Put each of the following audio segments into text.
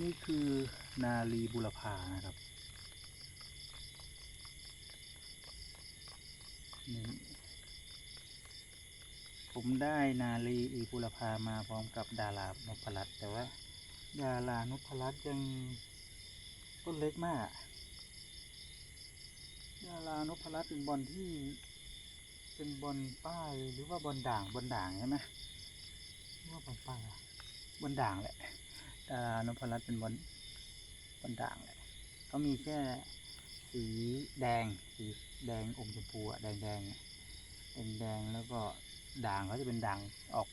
นี่คือนาลีบุรพานะครับนี่ผมได้นาลีอีบุรพามาพร้อมกับดารานพรัตแต่ว่า ดารานพรัตยังต้นเล็กมาก ดารานพรัตเป็นบอลที่เป็นบอลป้ายหรือว่าบอลด่างบอลด่างใช่ไหมหรือว่าบอลป้ายบอลด่างแหละ นพรัตน์เป็นบอลบอลด่างแหละเขามีแค่สีแดง สีแดงอมชมพูอะแดงแดงแดงแดงแล้วก็ด่างเขาจะเป็นด่างออก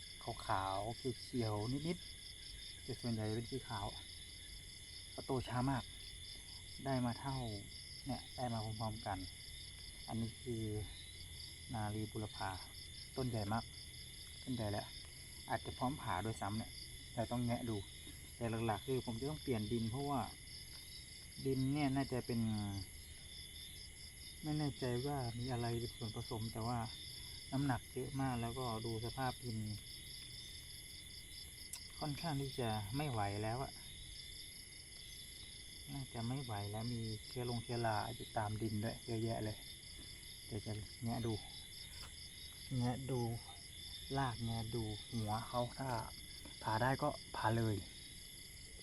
ขาวๆเขียวๆนิดๆแต่ส่วนใหญ่เป็นสีขาวเขาโตช้ามาก ได้มาเท่าเนี่ยได้มาพร้อมๆกัน อันนี้คือนาลีบุรพาต้นใหญ่มากต้นใหญ่แล้วอาจจะพร้อมผ่าโดวยซ้ำเนี่ยแต่ต้องแงะดู แต่หลักๆ คือผมจะต้องเปลี่ยนดินเพราะว่า ดินเนี่ยน่าจะเป็น ไม่แน่ใจว่ามีอะไรเป็นส่วนผสม แต่ว่าน้ำหนักเยอะมากแล้วก็ดูสภาพดิน ค่อนข้างที่จะไม่ไหวแล้วอะน่าจะไม่ไหวแล้วมีเชื้อลงเชื้อราอยู่ตามดินด้วยเยอะแยะเลยเดี๋ยวจะแงะดูแงะดูลากแงะดูหัวเขาถ้าผ่าได้ก็ผ่าเลย